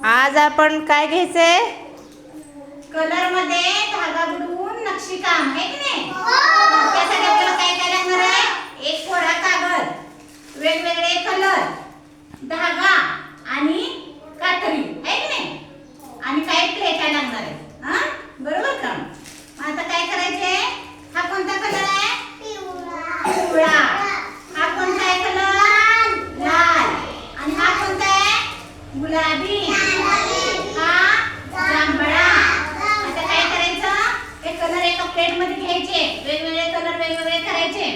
आज आपण काय घ्यायचंय कलरमध्ये धागा बुडवून नक्षीकाम आहे की नाही? त्यासाठी आपल्याला काय काय लागणार आहे? एक कोरा कागद वेगवेगळे कलर धागा आणि कात्री आहे की नाही? आणि काही प्लेटा लागणार आहे? हा? बरोबर का मग आता काय करायचे हा कोणता कलर आहे पिवळा हा कोणता आहे कलर लाल आणि हा कोणता आहे गुलाबी हा जांभळा आता काय करायचं हे कलर एका प्लेटमध्ये घ्यायचे वेगवेगळे कलर वेगवेगळे करायचे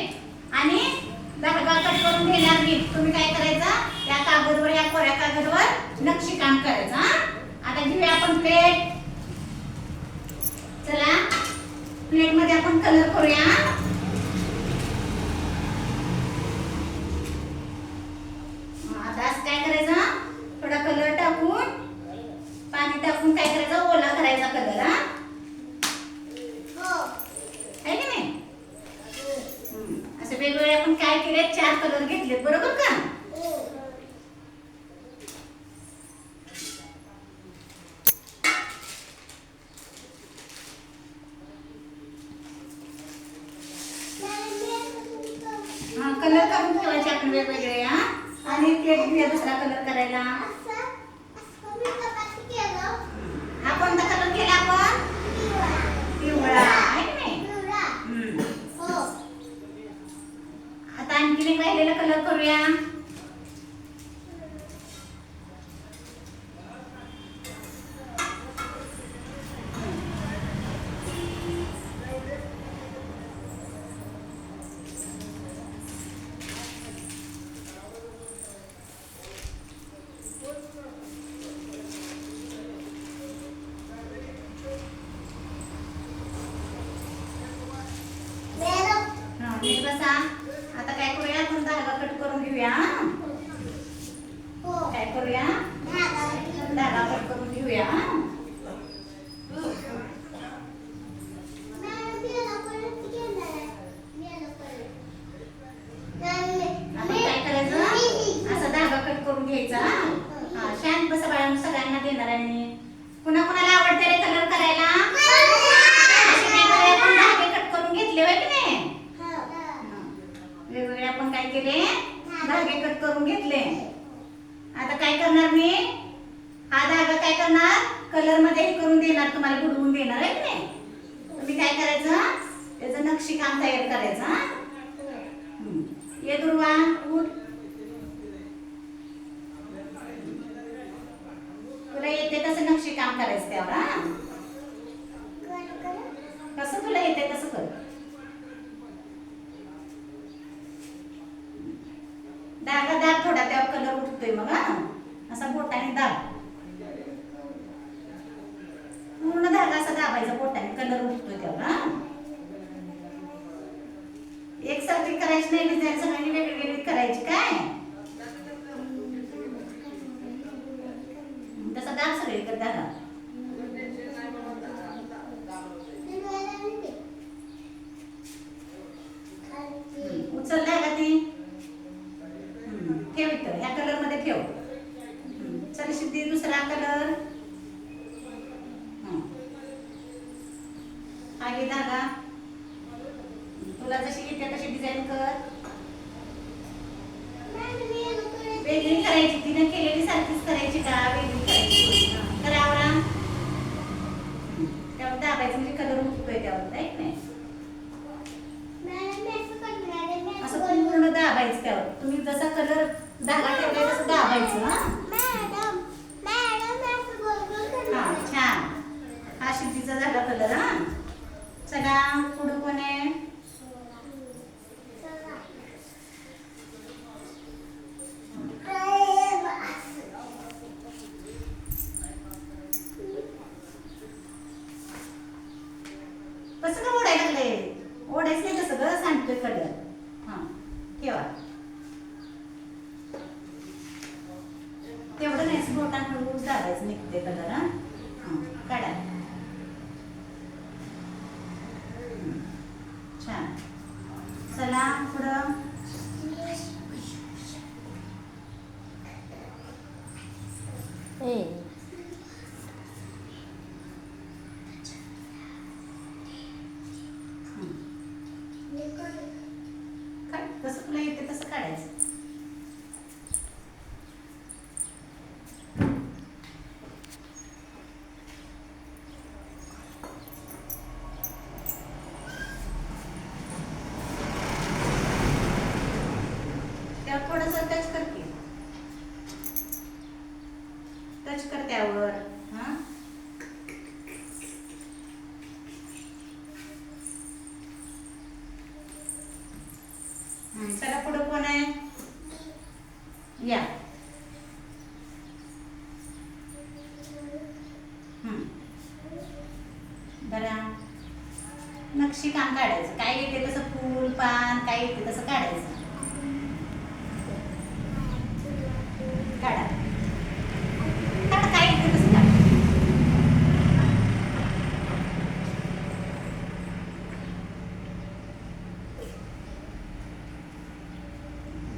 आणि कट करून घेणार मी. तुम्ही काय करायचं? त्या कागदवर या कोऱ्या कागदवर नक्षी काम करायचं हा? आता घेऊया आपण प्लेट चला. प्लेटमध्ये आपण कलर करूया. आता काय करायचं? थोडा कलर टाकून पाणी टाकून काय करायचं? ओला करायचा कलर हा आहे की नाही हम्म. असे वेगवेगळे आपण काय केले चार कलर घेतलेत बरोबर का हा कलर करून ठेवायचे आपण वेगवेगळे हा? आणि केक घेऊया दुसरा कलर करायला. हा कोणता कलर केला आपण? पिवळा आहे नाही? आता आणखी एक राहिलेला कलर करूया. 远 करून घेतले. आता काय करणार मी? हा धागा काय करणार? कलरमध्ये हे करून देणार तुम्हाला बुडवून देणार आहे की नाही? तुम्ही काय करायचं? त्याचं नक्षीकाम तयार करायचं हा? ये दुर्वा उठ. तुला येते तसं नक्षीकाम करायचं त्यावर हा? कसं तुला येते तसं कर धागा दाब थोडा त्यावर कलर मग हा असा बोटाने दाब पूर्ण धागा असा दाबायचा बोटाने कलर उठतोय त्यावर हा एकसारखी करायची नाही डिझाईन सगळ्यांनी वेगळी वेगळी करायची काय तसा दाब सगळीकडे धागा हम्म. उचललाय का ती हम्म. ठेव इथं ह्या कलरमध्ये ठेव. चल सिद्धी दुसरा कलर घे धागा. तुला जशी येते तशी डिझाईन कर. वेगळी करायची तिने केलेली सारखीच करायची का? वेगळी करायची. त्यावर दाबायचं म्हणजे कलर उठतोय त्यावर नाही असं पूर्ण दाबायचं त्यावर. तुम्ही जसा कलर धागा ठेवलाय तसं दाबायचं हा? छान. हा शिद्धीचा झाला कलर हा. चला पुढं कोण आहे कसं का ओढायला लागले ओढायचं नाही कसं ग सांगतोय कलर हा ठेवा तेवढं नाही असं बोटांकडून दाबायचं निघते कलर हा, काढा हम्म. छान चला पुढं ए टच कर त्यावर. चला पुढं कोण आहे? या. हं. नक्षी काम काढायचं. काय येते तसं फूल पान काय येते तसं काढायचं काढा काढा काय येते तसं काढा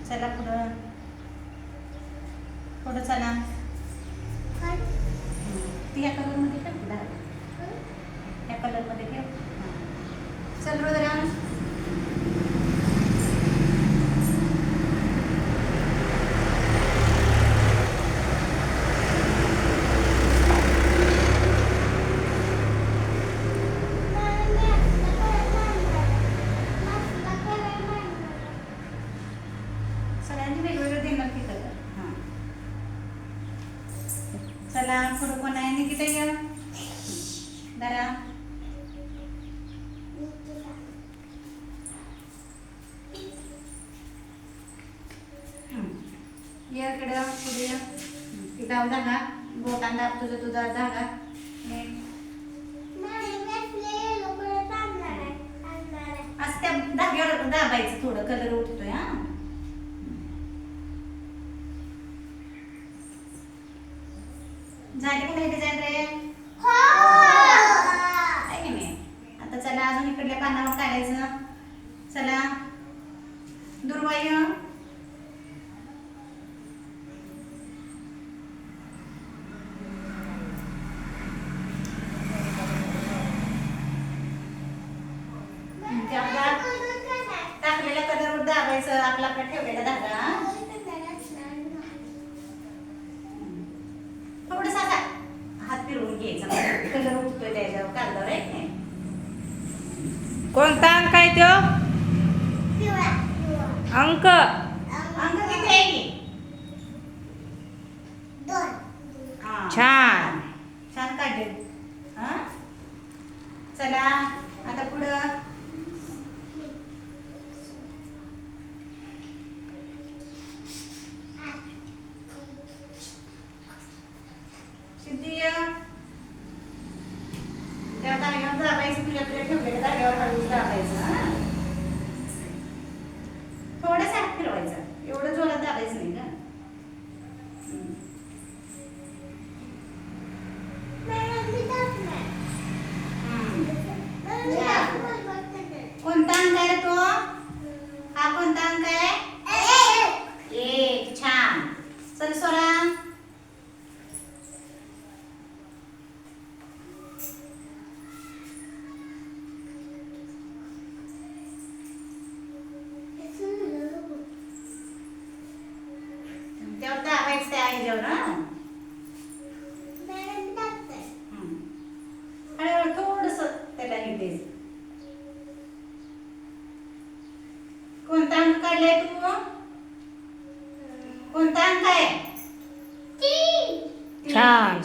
चला पुढं पुढं चला हं. ती ह्या कलरमध्ये ठेव पुढं ह्या कलरमध्ये ठेव हं. चल रुद्रांश सगळ्यांनी वेगवेगळं देणार की कलर हां चला पुढं कोण आहे? निकिता ये. दरा. हं. ये इकडं पुढे लाव धागा बोटान दाब तुझं तुझा धागा. असं त्या धाग्यावर दाबायचं थोडं कलर उठतोय हा झाले का नाही डिझाईन रे आहे की नाही आता चला अजून इकडल्या पानावर काढायचं चला दुर्वाय त्याला टाकलेल्या दाबायचं आपला आपला ठेवलेला धागा. थोडसा असा हात फिरवून घ्यायचा. कलर उठतोय त्याच्यावर कागदावर कोणता अंक आहे तो? अंक. अंक किती आहे की? हा. छान. छान काढले. हा? चला आता पुढं सिद्धी ये. त्या धाग्यावर दाबायचं तुझ्या तुझ्या ठेवलेल्या धाग्यावर हळूच दाबायचं हा थोडंसं हात फिरवायचं एवढं जोरात दाबायचं नाही का हम्म. कोणता अंक आहे रे तो हा कोणता अंक आहे एक छान चल सोरा त्यावर दाबायचं त्या ह्याच्यावर हा हम्म. हळूहळू थोडस त्याला हे द्यायचं कोणता अंक काढलाय तू कोणता अंक आहे? छान.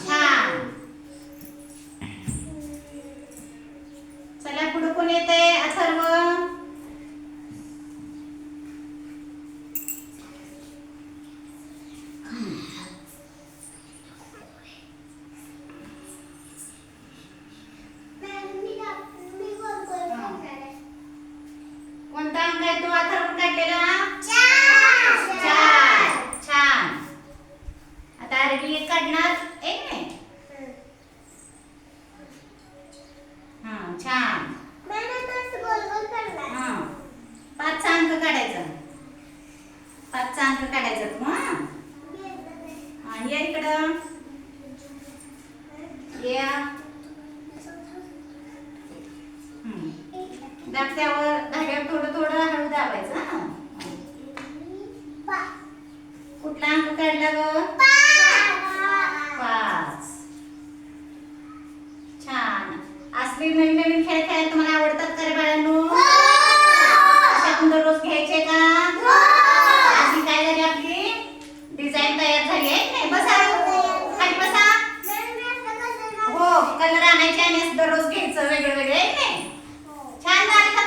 त्यावर धाग्यात म्हणजे थोडं थोडं हळू दाबायचं कुठला अंक काढला ग? पाच. छान. असले नवीन नवीन खेळ खेळायला तुम्हाला आवडतात का रे बाळांनो? दररोज घ्यायचे का? अशी काय झाली आपली? डिझाईन तयार झाली आहे बसा. खाली बसा. हो कलर आणायचे आणि दररोज घ्यायचं वेगळे वेगळे नाही? Kendi arkadaşlarımla